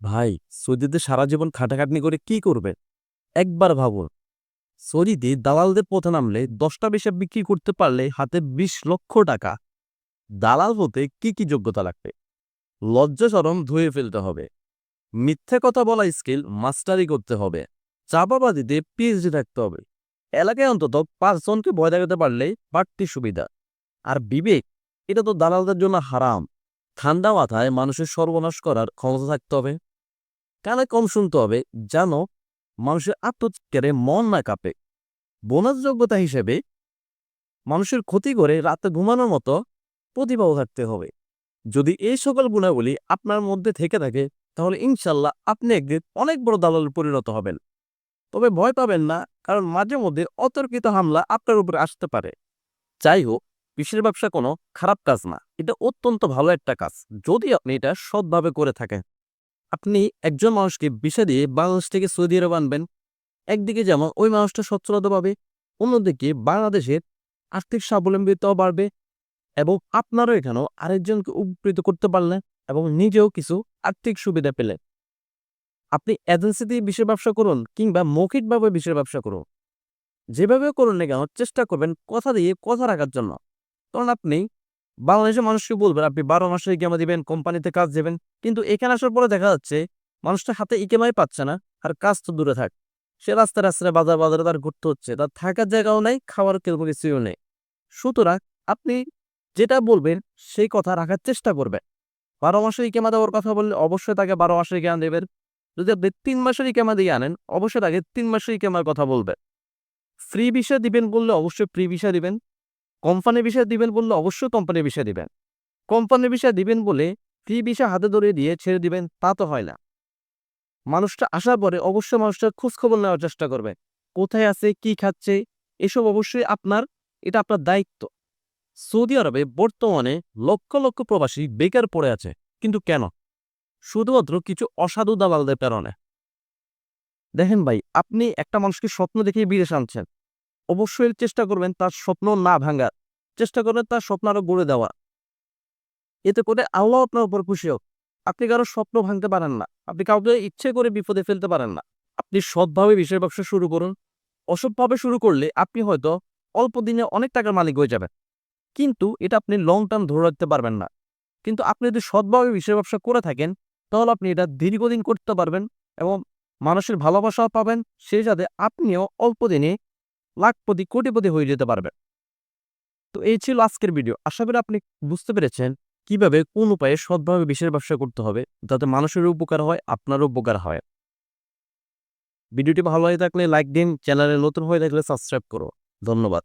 ভাই, সৌদিতে সারা জীবন খাটাখাটনি করে কি করবে? একবার ভাবুন। সৌদিতে দালালদের পথে নামলে দশটা বিষয় বিক্রি করতে পারলে হাতে বিশ লক্ষ টাকা। দালাল হতে কি কি যোগ্যতা লাগবে? লজ্জা সরম ধুয়ে ফেলতে হবে। মিথ্যে কথা বলা স্কিল মাস্টারি করতে হবে। চাপাবাদিতে পিএইচডি থাকতে হবে। এলাকায় অন্তত পাঁচজনকে ভয় দেখাতে পারলে বাড়তি সুবিধা। আর বিবেক, এটা তো দালালদের জন্য হারাম। ঠান্ডা মাথায় মানুষের সর্বনাশ করার ক্ষমতা থাকতে হবে। কানে কম শুনতে হবে যেন মানুষের আত্মচিৎকারে মন না কাঁপে। বোনাস যোগ্যতা হিসেবে মানুষের ক্ষতি করে রাতে ঘুমানোর মতো প্রতিভাও থাকতে হবে। যদি এই সকল গুণাবলী আপনার মধ্যে থেকে থাকে, তাহলে ইনশাল্লাহ আপনি একদিন অনেক বড় দালালে পরিণত হবেন। তবে ভয় পাবেন না, কারণ মাঝে মধ্যে অতর্কিত হামলা আপনার উপরে আসতে পারে। যাই হোক বিশ্বের ব্যবসা কোনো খারাপ কাজ না, এটা অত্যন্ত ভালো একটা কাজ, যদি আপনি এটা সৎভাবে করে থাকেন। আপনি একজন মানুষকে বিষা দিয়ে বাংলাদেশ থেকে সৌদি আরব আনবেন। একদিকে যেমন ওই মানুষটা সচ্ছলতা পাবে অন্যদিকে বাংলাদেশের আর্থিক স্বাবলম্বিতাও বাড়বে এবং আপনারও এখানেও আরেকজনকে উপকৃত করতে পারলেন এবং নিজেও কিছু আর্থিক সুবিধা পেলেন। আপনি এজেন্সি দিয়ে বিষয় ব্যবসা করুন কিংবা মৌখিকভাবে বিষয় ব্যবসা করুন। যেভাবে করুন না কেন, চেষ্টা করবেন কথা দিয়ে কথা রাখার জন্য। কারণ আপনি বাংলাদেশের মানুষকে বলবেন? আপনি বারো মাসে ইকেমা দিবেন, কোম্পানিতে কাজ দেবেন, কিন্তু এখানে আসার পরে দেখা যাচ্ছে মানুষটা হাতে ইকেমাই পাচ্ছে না, আর কাজ তো দূরে থাক। সে রাস্তায় রাস্তায় বাজার, বাজারে তার ঘুরতে হচ্ছে, তার থাকার জায়গাও নেই, খাওয়ার কেউ কিছুও নেই। সুতরাং আপনি যেটা বলবেন, সেই কথা রাখার চেষ্টা করবেন। বারো মাসের ইকেমা দেওয়ার কথা বললে অবশ্যই তাকে বারো মাসের ইকেমা দেবেন। যদি আপনি তিন মাসের ইকেমা দিয়ে আনেন, অবশ্যই তাকে তিন মাসের ইকেমার কথা বলবেন। ফ্রি বিষয় দিবেন বললে অবশ্যই ফ্রি বিষয় দিবেন। কোম্পানির বিষয় দিবেন বললে অবশ্যই কোম্পানির বিষয় দিবেন। কোম্পানির বিষয় দিবেন বলে ফ্রি বিষয় হাতে ধরে দিয়ে ছেড়ে দিবেন, তা তো হয় না। মানুষটা আসার পরে অবশ্যই মানুষটার খোঁজখবর নেওয়ার চেষ্টা করবে। কোথায় আছে, কি খাচ্ছে, এসব অবশ্যই আপনার, এটা আপনার দায়িত্ব। সৌদি আরবে বর্তমানে লক্ষ লক্ষ প্রবাসী বেকার পড়ে আছে, কিন্তু কেন? শুধুমাত্র কিছু অসাধু দালালদের প্রেরণে দেখেন ভাই, আপনি একটা মানুষকে স্বপ্ন দেখে বিদেশ আনছেন। অবশ্যই চেষ্টা করবেন তার স্বপ্ন না ভাঙার। চেষ্টা করবেন তার স্বপ্ন আরও গড়ে দেওয়া এতে করে আল্লাহ আপনার উপর খুশি হোক। আপনি কারও স্বপ্ন ভাঙতে পারেন না। আপনি কাউকে ইচ্ছে করে বিপদে ফেলতে পারেন না। আপনি সৎভাবে বিষয় ব্যবসা শুরু করুন। অসৎভাবে শুরু করলে আপনি হয়তো অল্প দিনে অনেক টাকার মালিক হয়ে যাবেন। কিন্তু এটা আপনি লং টার্ম ধরে রাখতে পারবেন না। কিন্তু আপনি যদি সৎভাবে বিষয় ব্যবসা করে থাকেন, তাহলে আপনি এটা দীর্ঘদিন করতে পারবেন এবং মানুষের ভালোবাসাও পাবেন। সেই সাথে আপনিও অল্প দিনে লাখপতি কোটিপতি হয়ে যেতে পারবেন তো এই ছিল আজকের ভিডিও আশা করি আপনি বুঝতে পেরেছেন কীভাবে কোন উপায়ে সৎভাবে বিশেষ ব্যবসা করতে হবে, যাতে মানুষের উপকার হয়, আপনারও উপকার হয়। ভিডিওটি ভালো হয়ে থাকলে লাইক দিন চ্যানেলে নতুন হয়ে থাকলে সাবস্ক্রাইব করো। ধন্যবাদ।